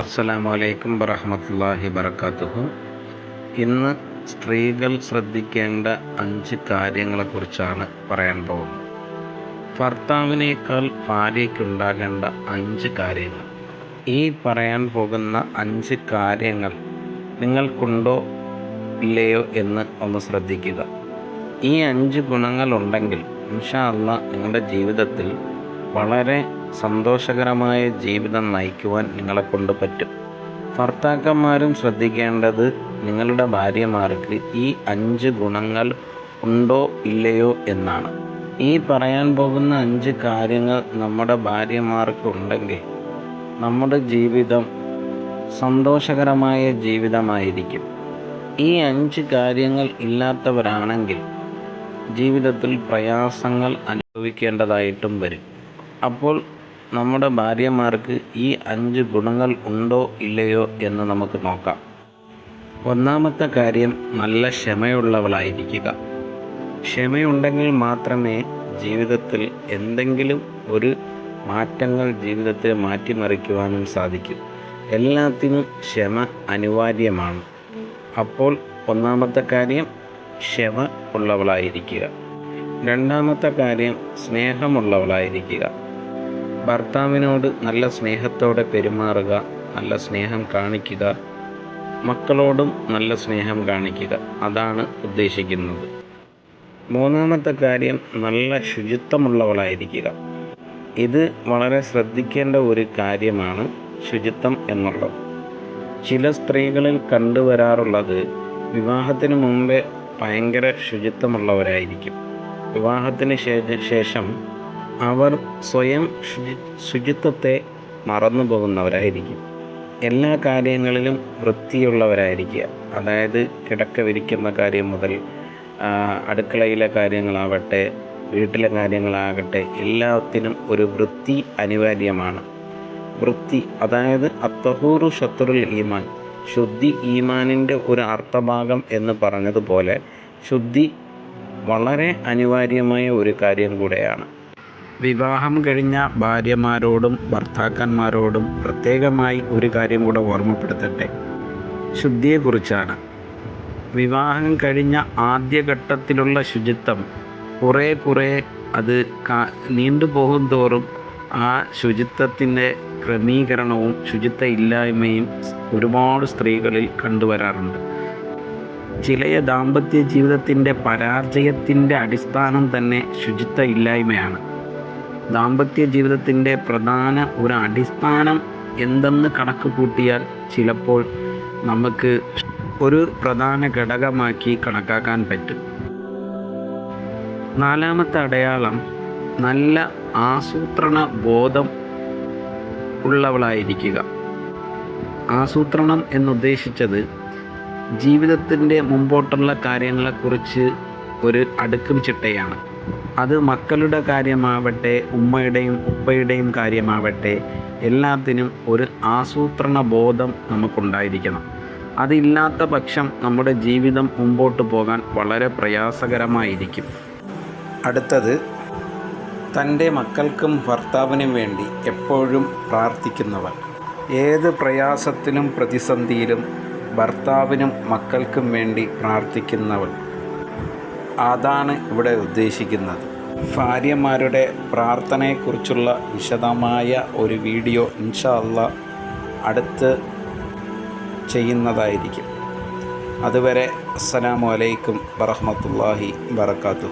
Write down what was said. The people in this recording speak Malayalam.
അസ്സലാമു അലൈക്കും വറഹമത്തല്ലാഹി വബർക്കാത്തുഹു ഇന്ന് സ്ത്രീകൾ ശ്രദ്ധിക്കേണ്ട അഞ്ച് കാര്യങ്ങളെക്കുറിച്ചാണ് പറയാൻ പോകുന്നത്. ഭർത്താവിനേക്കാൾ ഭാര്യയ്ക്കുണ്ടാകേണ്ട അഞ്ച് കാര്യങ്ങൾ. ഈ പറയാൻ പോകുന്ന അഞ്ച് കാര്യങ്ങൾ നിങ്ങൾക്കുണ്ടോ ഇല്ലയോ എന്ന് ഒന്ന് ശ്രദ്ധിക്കുക. ഈ അഞ്ച് ഗുണങ്ങളുണ്ടെങ്കിൽ ഇൻഷാ അല്ല നിങ്ങളുടെ ജീവിതത്തിൽ വളരെ സന്തോഷകരമായ ജീവിതം നയിക്കുവാൻ നിങ്ങളെ കൊണ്ട് പറ്റും. ഭർത്താക്കന്മാരും ശ്രദ്ധിക്കേണ്ടത് നിങ്ങളുടെ ഭാര്യമാർക്ക് ഈ അഞ്ച് ഗുണങ്ങൾ ഉണ്ടോ ഇല്ലയോ എന്നാണ്. ഈ പറയാൻ പോകുന്ന അഞ്ച് കാര്യങ്ങൾ നമ്മുടെ ഭാര്യമാർക്ക് ഉണ്ടെങ്കിൽ നമ്മുടെ ജീവിതം സന്തോഷകരമായ ജീവിതമായിരിക്കും. ഈ അഞ്ച് കാര്യങ്ങൾ ഇല്ലാത്തവരാണെങ്കിൽ ജീവിതത്തിൽ പ്രയാസങ്ങൾ അനുഭവിക്കേണ്ടതായിട്ടും വരും. അപ്പോൾ നമ്മുടെ ഭാര്യമാർക്ക് ഈ അഞ്ച് ഗുണങ്ങൾ ഉണ്ടോ ഇല്ലയോ എന്ന് നമുക്ക് നോക്കാം. ഒന്നാമത്തെ കാര്യം നല്ല ക്ഷമയുള്ളവളായിരിക്കുക. ക്ഷമയുണ്ടെങ്കിൽ മാത്രമേ ജീവിതത്തിൽ എന്തെങ്കിലും ഒരു മാറ്റങ്ങൾ ജീവിതത്തെ മാറ്റിമറിക്കുവാനും സാധിക്കും. എല്ലാത്തിനും ക്ഷമ അനിവാര്യമാണ്. അപ്പോൾ ഒന്നാമത്തെ കാര്യം ക്ഷമ ഉള്ളവളായിരിക്കുക. രണ്ടാമത്തെ കാര്യം സ്നേഹമുള്ളവളായിരിക്കുക. ഭർത്താവിനോട് നല്ല സ്നേഹത്തോടെ പെരുമാറുക നല്ല സ്നേഹം കാണിക്കുക മക്കളോടും നല്ല സ്നേഹം കാണിക്കുക. അതാണ് ഉദ്ദേശിക്കുന്നത്. മൂന്നാമത്തെ കാര്യം നല്ല ശുചിത്വമുള്ളവളായിരിക്കുക. ഇത് വളരെ ശ്രദ്ധിക്കേണ്ട ഒരു കാര്യമാണ് ശുചിത്വം എന്നുള്ളത്. ചില സ്ത്രീകളിൽ കണ്ടുവരാറുള്ളത് വിവാഹത്തിന് മുമ്പേ ഭയങ്കര ശുചിത്വമുള്ളവരായിരിക്കും. വിവാഹത്തിന് ശേഷം അവർ സ്വയം ശുചി ശുചിത്വത്തെ മറന്നു പോകുന്നവരായിരിക്കും എല്ലാ കാര്യങ്ങളിലും വൃത്തിയുള്ളവരായിരിക്കുക. അതായത് കിടക്ക വിരിക്കുന്ന കാര്യം മുതൽ അടുക്കളയിലെ കാര്യങ്ങളാവട്ടെ വീട്ടിലെ കാര്യങ്ങളാകട്ടെ എല്ലാത്തിനും ഒരു വൃത്തി അനിവാര്യമാണ്. വൃത്തി അതായത് അത്തഹൂറു ഷത്തുറുൽ ഈമാൻ. ശുദ്ധി ഈമാനിന്റെ ഒരു അർത്ഥഭാഗം എന്ന് പറഞ്ഞതുപോലെ ശുദ്ധി വളരെ അനിവാര്യമായ ഒരു കാര്യം കൂടെയാണ്. വിവാഹം കഴിഞ്ഞ ഭാര്യമാരോടും ഭർത്താക്കന്മാരോടും പ്രത്യേകമായി ഒരു കാര്യം കൂടെ ഓർമ്മപ്പെടുത്തട്ടെ. ശുദ്ധിയെക്കുറിച്ചാണ്. വിവാഹം കഴിഞ്ഞ ആദ്യഘട്ടത്തിലുള്ള ശുചിത്വം കുറേ കുറേ അത് കാ നീണ്ടു പോകും തോറും ആ ശുചിത്വത്തിന്റെ ക്രമീകരണവും ശുചിത്വ ഇല്ലായ്മയും ഒരുപാട് സ്ത്രീകളിൽ കണ്ടുവരാറുണ്ട്. ചില ദാമ്പത്യ ജീവിതത്തിന്റെ പരാജയത്തിന്റെ അടിസ്ഥാനം തന്നെ ശുചിത്വ ഇല്ലായ്മയാണ്. ദാമ്പത്യ ജീവിതത്തിന്റെ പ്രധാന ഒരു അടിസ്ഥാനം എന്തെന്ന് കണക്ക് കൂട്ടിയാൽ ചിലപ്പോൾ നമുക്ക് ഒരു പ്രധാന ഘടകമാക്കി കണക്കാക്കാൻ പറ്റും. നാലാമത്തെ അടയാളം നല്ല ആസൂത്രണ ബോധം ഉള്ളവളായിരിക്കുക. ആസൂത്രണം എന്നുദ്ദേശിച്ചത് ജീവിതത്തിന്റെ മുമ്പോട്ടുള്ള കാര്യങ്ങളെക്കുറിച്ച് ഒരു അടുക്കും ചിട്ടയാണ്. അത് മക്കളുടെ കാര്യമാവട്ടെ ഉമ്മയുടെയും ഉപ്പയുടെയും കാര്യമാവട്ടെ എല്ലാത്തിനും ഒരു ആസൂത്രണ ബോധം നമുക്കുണ്ടായിരിക്കണം. അതില്ലാത്ത പക്ഷം നമ്മുടെ ജീവിതം മുമ്പോട്ട് പോകാൻ വളരെ പ്രയാസകരമായിരിക്കും. അടുത്തത് തന്റെ മക്കൾക്കും ഭർത്താവിനും വേണ്ടി എപ്പോഴും പ്രാർത്ഥിക്കുന്നവർ ഏത് പ്രയാസത്തിലും പ്രതിസന്ധിയിലും ഭർത്താവിനും മക്കൾക്കും വേണ്ടി പ്രാർത്ഥിക്കുന്നവൾ അതാണ് ഇവിടെ ഉദ്ദേശിക്കുന്നത്. ഭാര്യമാരുടെ പ്രാർത്ഥനയെക്കുറിച്ചുള്ള വിശദമായ ഒരു വീഡിയോ ഇൻഷാ അല്ല അടുത്ത് ചെയ്യുന്നതായിരിക്കും. അതുവരെ അസ്സലാമു അലൈക്കും വറഹമത്തല്ലാഹി വബർക്കാത്തു